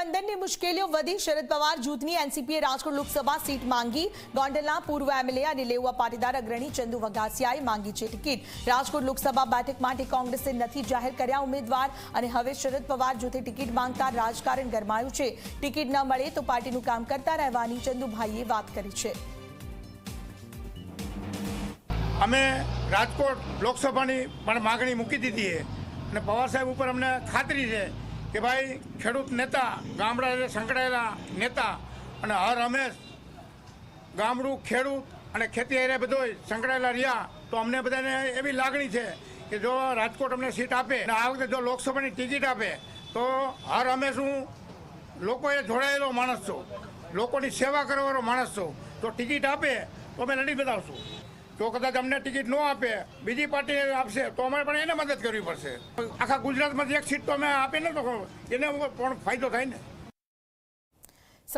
ગઠબંધનની મુશ્કેલીઓ વધી, શરદ પવાર જૂથની એનસીપીએ રાજકોટ લોકસભા સીટ માંગી. ગોંડલના પૂર્વ એમએલએ અને લેઉવા પાટીદાર અગ્રણી ચંદુ વઘાસિયાએ માંગી છે ટિકિટ. રાજકોટ લોકસભા બેઠક માટે કોંગ્રેસે નથી જાહેર કર્યા ઉમેદવાર અને હવે શરદ પવાર જૂથે ટિકિટ માંગતા રાજકારણ ગરમાયું છે. ટિકિટ ન મળે તો પાર્ટીનું કામ કરતા રહેવાની ચંદુભાઈએ વાત કરી છે. અમે રાજકોટ લોકસભાની પણ માગણી મૂકી દીધી અને પવાર સાહેબ ઉપર અમને ખાતરી છે કે ભાઈ, ખેડૂત નેતા ગામડા સાથે સંકળાયેલા નેતા અને હર હંમેશ ગામડું, ખેડૂત અને ખેતી હારે બધોય સંકળાયેલા રહ્યા, તો અમને બધાને એવી લાગણી છે કે જો રાજકોટ અમને સીટ આપે અને આ વખતે જો લોકસભાની ટિકિટ આપે, તો હર હંમેશ હું લોકોએ જોડાયેલો માણસ છું. લોકોની સેવા કરવાનો માણસ છું. તો ટિકિટ આપે, તો અમે લડી બતાવશું જો કદાચ અમને ટિકિટ ન આપે, બીજી પાર્ટી આપશે, તો અમારે પણ એને મદદ કરવી પડશે. આખા ગુજરાતમાંથી એક સીટ તો અમે આપીને તો એને પણ ફાયદો થાય ને.